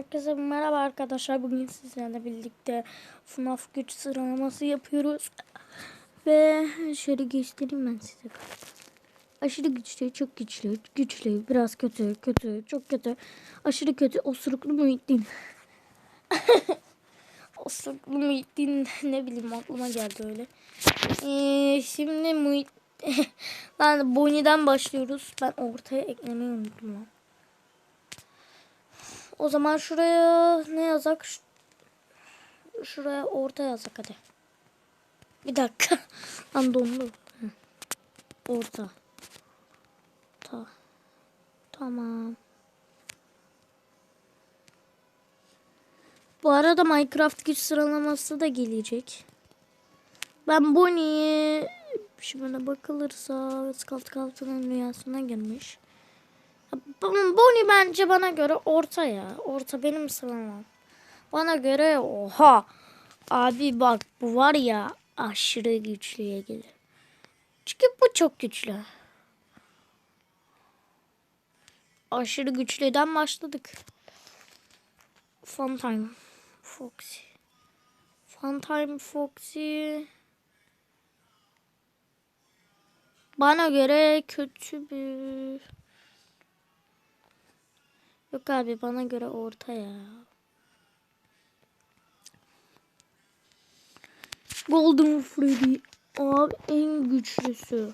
Herkese merhaba arkadaşlar. Bugün sizlerle birlikte FNAF güç sıralaması yapıyoruz. Ve şöyle göstereyim ben size. Aşırı güçlü, çok güçlü, güçlü, biraz kötü, kötü, çok kötü, aşırı kötü, osuruklu Muhittin. osuruklu Muhittin ne bileyim aklıma geldi öyle. Ee, şimdi Muhit... ben Bonnie'den başlıyoruz. Ben ortaya eklemeyi unuttum lan. O zaman şuraya ne yazak? Şuraya orta yazak hadi. Bir dakika. Lan dondu. Orta. Ta. Tamam. Bu arada Minecraft güç sıralaması da gelecek. Ben Bonnie'ye şimdi bakılırsa Skull Captain'ın rüyasına girmiş. Bonnie bence bana göre orta ya. Orta benim sıramam. Bana göre oha. Abi bak bu var ya aşırı güçlüye gelir. Çünkü bu çok güçlü. Aşırı güçlüden başladık. Funtime Foxy. Funtime Foxy. Bana göre kötü bir... Yok abi bana göre orta ya. Golden Freddy abi en güçlüsü.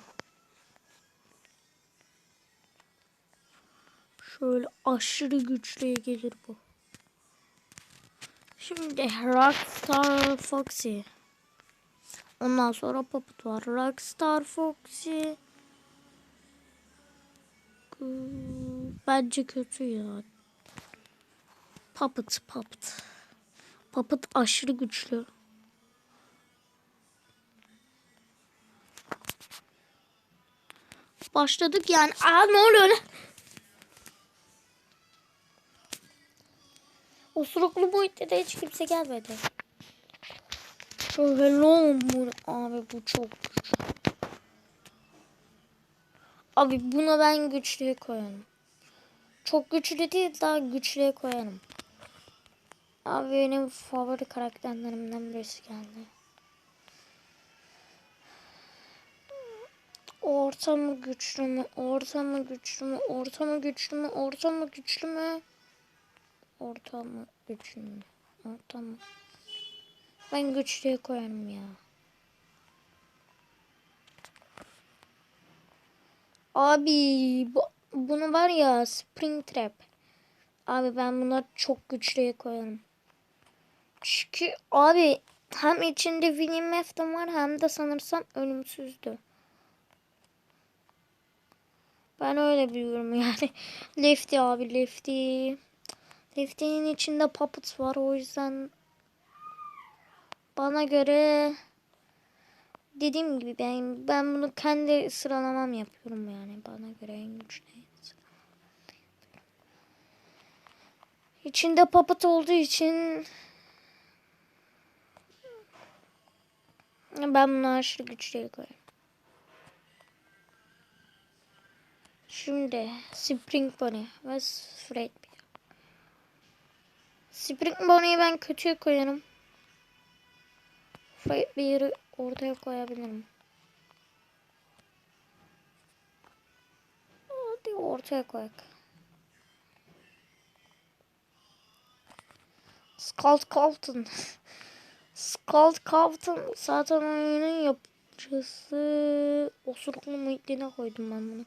Şöyle aşırı güçlüye gelir bu. Şimdi Rockstar Foxy. Ondan sonra Puppet var. Rockstar Foxy. Hmm, Bence kötü ya. Puppet, Puppet. Puppet aşırı güçlü. Başladık yani. Aa ne oluyor lan? Osuruklu boyutta da hiç kimse gelmedi. Şöyle bu. Abi bu çok güçlü. Abi buna ben güçlüye koyarım. Çok güçlü değil daha güçlüye koyarım. Abi benim favori karakterlerimden birisi geldi. Orta mı güçlü mü? Orta mı güçlü mü? Orta mı güçlü mü? Orta mı güçlü mü? Orta mı güçlü mü? Orta mı? Ben güçlüye koyarım ya. Abi bu, bunu var ya Springtrap. Abi ben buna çok güçlüye koyarım. Çünkü abi hem içinde Winnie Mefton var hem de sanırsam ölümsüzdü. Ben öyle biliyorum yani. Lefty abi Lefty. Lefty'nin içinde Puppet var o yüzden bana göre dediğim gibi ben ben bunu kendi sıralamam yapıyorum yani bana göre en güçlü. İçinde papat olduğu için ben bunu aşırı güçlüye koyarım. Şimdi Spring Bonnie ve Fredbear. Spring Bonnie'yi ben kötüye koyarım. Fredbear'ı ortaya koyabilirim. Hadi ortaya koyak. Skull Captain. Skull Captain zaten oyunun yapıcısı. Osuruklu muhitliğine koydum ben bunu.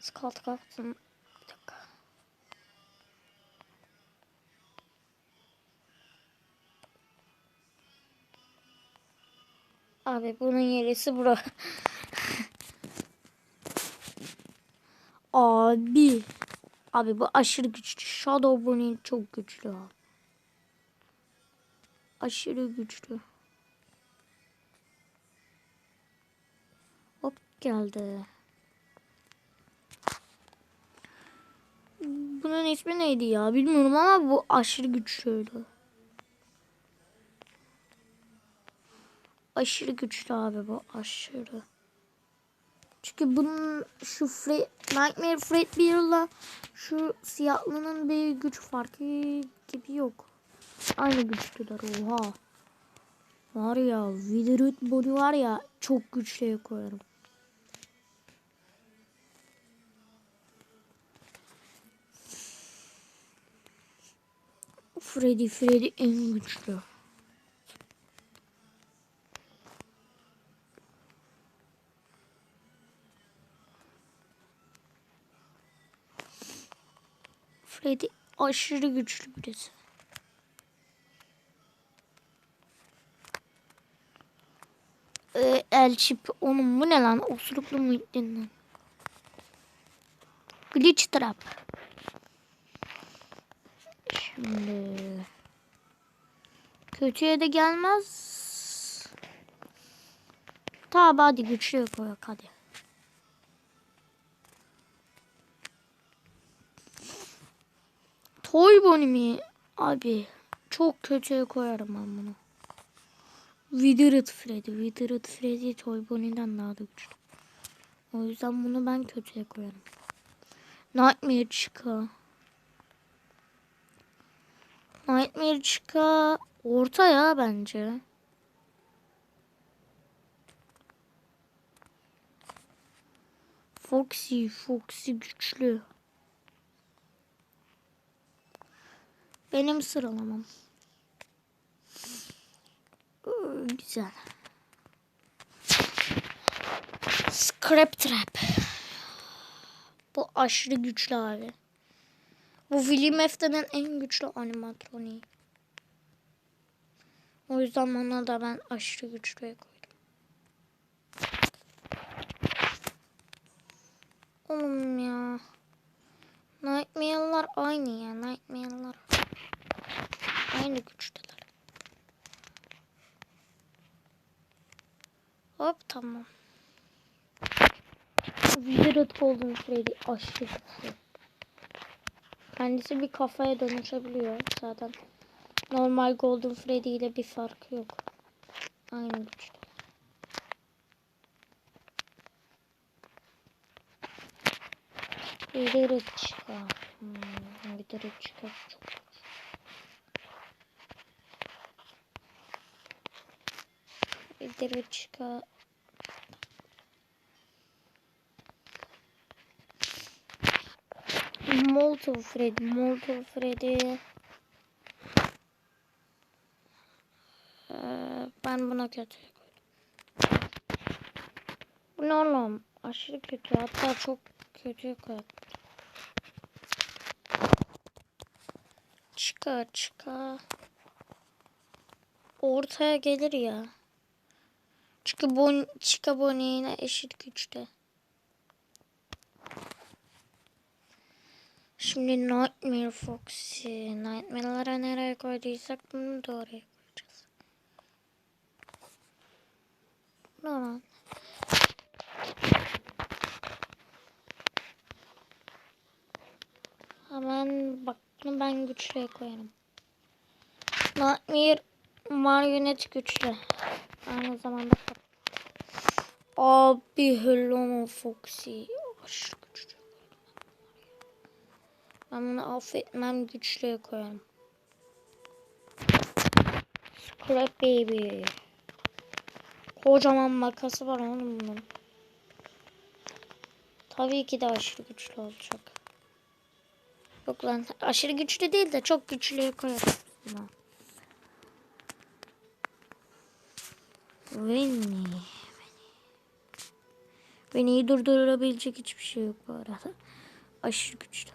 Skull Captain. Bir. Abi bunun yerisi bura. Abi. Abi bu aşırı güçlü. Shadow Bonnie çok güçlü abi. Aşırı güçlü. Hop geldi. Bunun ismi neydi ya bilmiyorum ama bu aşırı güçlüydü. Aşırı güçlü abi bu aşırı. Çünkü bunun şu Fred, Nightmare Fredbear'la şu siyahlının bir güç farkı gibi yok. Aynı güçlüler oha. Var ya Withered Bonnie var ya çok güçlüye koyarım. Freddy Freddy en güçlü. Freddy aşırı güçlü birisi. Ee, el çip onun bu ne lan? Osuruklu muhittin lan. Glitch trap. Şimdi kötüye de gelmez. Tabi hadi güçlüye koyak hadi. Toy Bonnie mi? Abi çok kötüye koyarım ben bunu. Withered Freddy. Withered Freddy Toy Bonnie'den daha da güçlü. O yüzden bunu ben kötüye koyarım. Nightmare Chica. Nightmare Chica orta ya bence. Foxy, Foxy güçlü. Benim sıralamam. Güzel. Scrap Trap. Bu aşırı güçlü abi. Bu William Afton'ın en güçlü animatroniği. O yüzden ona da ben aşırı güçlüye koydum. Oğlum ya. Nightmare'lar aynı ya. Nightmare'lar aynı güçteler. Hop tamam. Withered Golden Freddy aşırı güçlü. Kendisi bir kafaya dönüşebiliyor zaten. Normal Golden Freddy ile bir farkı yok. Aynı güçte. Withered çıkar. Hmm, Withered çıkar çok Withered çıkar. Molotov Freddy, Molotov. Ee, ben buna kötü koydum. Bu ne oğlum? Aşırı kötü. Hatta çok kötü koydum. Çıka çıka. Ortaya gelir ya. Çünkü bon, Chica Bonnie'yle eşit güçte. Şimdi Nightmare Foxy. Nightmare'lara nereye koyduysak bunu da oraya koyacağız. Lan? Hemen bak bunu ben güçlüye koyarım. Nightmare marionet güçlü. Aynı zamanda Abi Hello Foxy. Güçlü. Ben bunu affetmem güçlüye koyarım. Scrap Baby. Kocaman makası var oğlum bunun. Tabii ki de aşırı güçlü olacak. Yok lan aşırı güçlü değil de çok güçlüye koyarım. Winnie. Beni durdurabilecek hiçbir şey yok bu arada. Aşırı güçlü.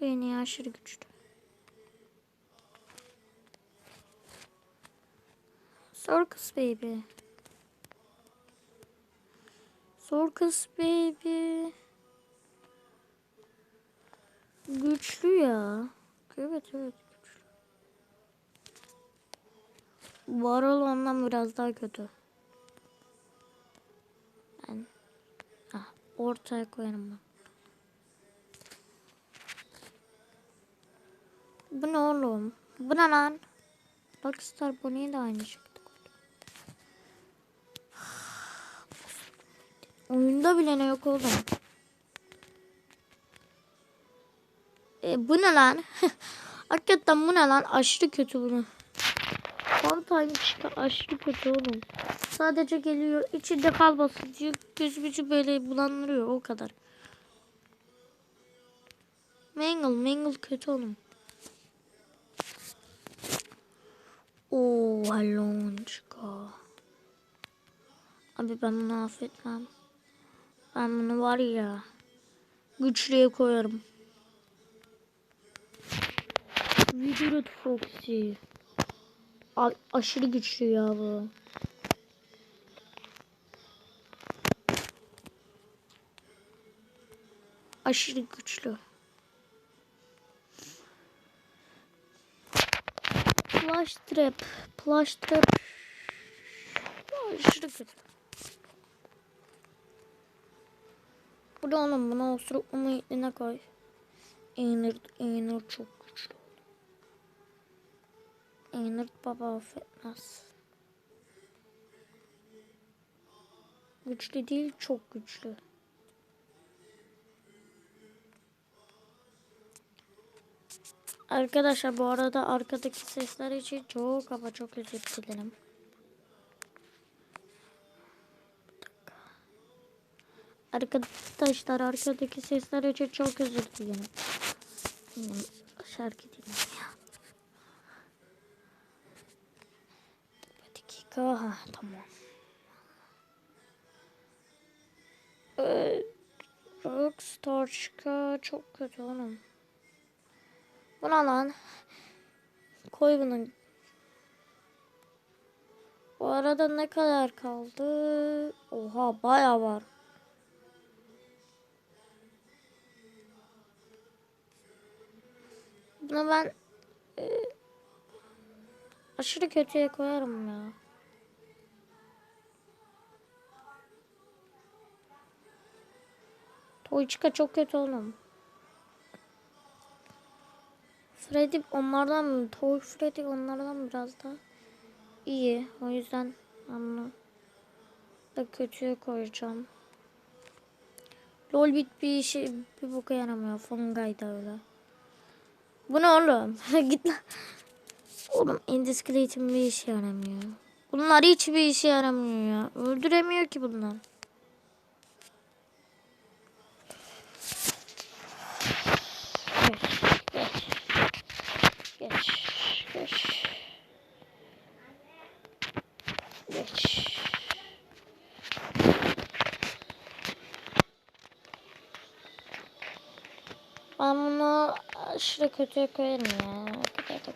Beni aşırı güçlü. Circus Baby. Circus Baby. Güçlü ya. Evet evet güçlü. Varol ondan biraz daha kötü. Ben ah, ortaya koyarım ben. Bu ne oğlum? Bu ne lan? Rockstar Bonnie'yi de aynı şekilde koydum. Oyunda bile ne yok oğlum. E, bu ne lan? Hakikaten bu ne lan? Aşırı kötü bunu. Time çıkar aşırı kötü oğlum. Sadece geliyor içinde kalmasın diyor. Gözümüzü böyle bulandırıyor o kadar. Mangle Mangle kötü oğlum. Oo Alonçka. Abi ben bunu affetmem. Ben bunu var ya güçlüye koyarım. Vidurut Foxy. Aşırı güçlü ya bu. Aşırı güçlü. Flash trap. Flash trap. Aşırı kötü. Bu da onun buna osuruklumu iğne koy. İğnir, İğnir çok İğnir baba affetmez. Güçlü değil çok güçlü. Arkadaşlar bu arada arkadaki sesler için çok ama çok özür dilerim. Arkadaşlar arkadaki sesler için çok özür dilerim. Şarkı dinleyeyim dakika. Ha, tamam. Ee, Rockstar çıka çok kötü oğlum. Buna lan. Koy bunu. Bu arada ne kadar kaldı? Oha baya var. Bunu ben e, aşırı kötüye koyarım ya. Toyçika çok kötü oğlum. Freddy onlardan? Toy Freddy onlardan biraz da iyi. O yüzden bunu da kötüye koyacağım. Lol bit bir şey bir boka yaramıyor. Fungay da öyle. Bu ne oğlum? Git lan. Oğlum Indiscreet'in bir işe yaramıyor. Bunlar hiç bir işe yaramıyor ya. Öldüremiyor ki bunlar. Geç. Geç. Geç. Ben bunu aşırı kötüye koyarım ya. Da kötü.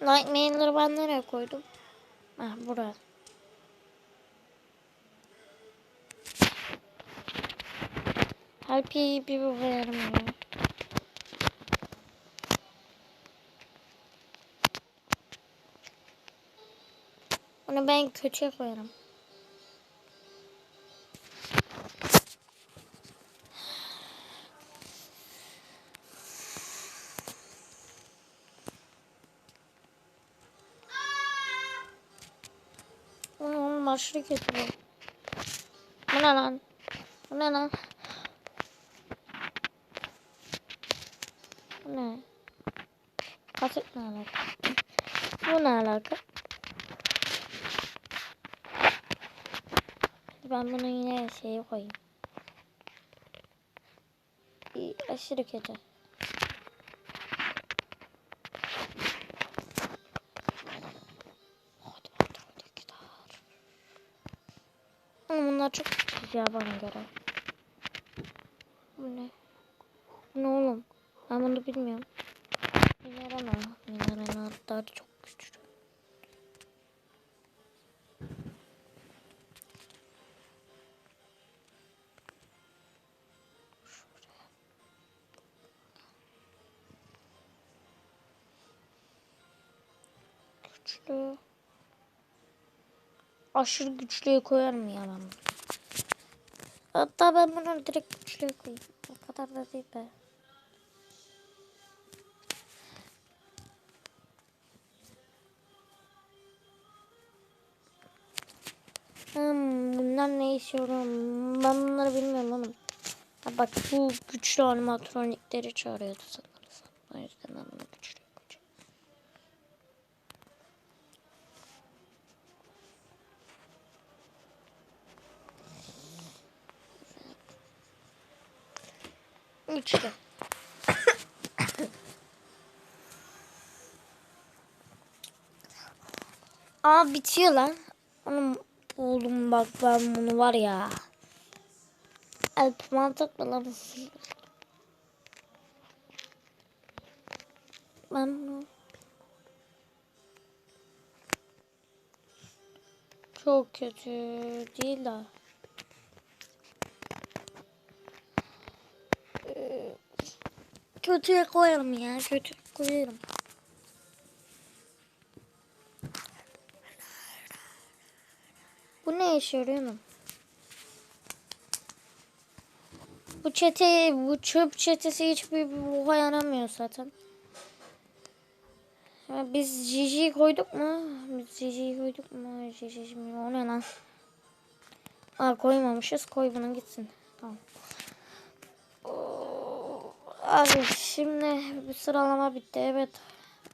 Nightmare'ları ben nereye koydum? Ah buraya. Harpiye'yi bir koyarım ya. Onu ben kötüye koyarım. Onu onun kötü bu. Bu ne lan? Bu ne lan? Bu ne? Kaset ne alaka? Bu ne alaka? Ben bunu yine şeye koyayım. İyi, aşırı kötü. Ama bunlar çok küçük ya bana göre. Bu ne? Ne oğlum? Ben bunu bilmiyorum. Minerana. Minerana hatta çok güçlü. Aşırı güçlüye koyarım ya ben. Hatta ben bunu direkt güçlüye koyayım. O kadar da değil be. Hmm, bundan ne istiyorum? Ben bunları bilmiyorum oğlum. Ha bak bu güçlü animatronikleri çağırıyordu sanırım. O yüzden ben bunu güçlü İşte. Aa bitiyor lan. Oğlum, oğlum bak ben bunu var ya. Alp mantıklı lan. Ben çok kötü değil de. Kötüye koyalım ya. Kötü koyarım. Bu ne işe yarıyor mu? Bu çete, bu çöp çetesi hiçbir boka yaramıyor zaten. Biz Gigi'yi koyduk mu? Biz Gigi'yi koyduk mu? Gigi şimdi o ne lan? Aa koymamışız. Koy bunu gitsin. Tamam. Abi şimdi bir sıralama bitti. Evet.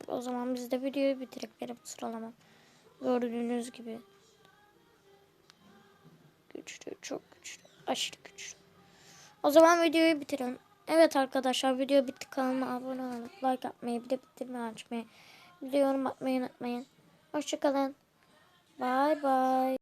O zaman biz de videoyu bitirip verip sıralama. Gördüğünüz gibi. Güçlü, çok güçlü. Aşırı güçlü. O zaman videoyu bitirelim. Evet arkadaşlar video bitti. Kanalıma abone olmayı, like atmayı, bir de bitirme açmayı, bir yorum atmayı unutmayın. Hoşçakalın. Bye bye.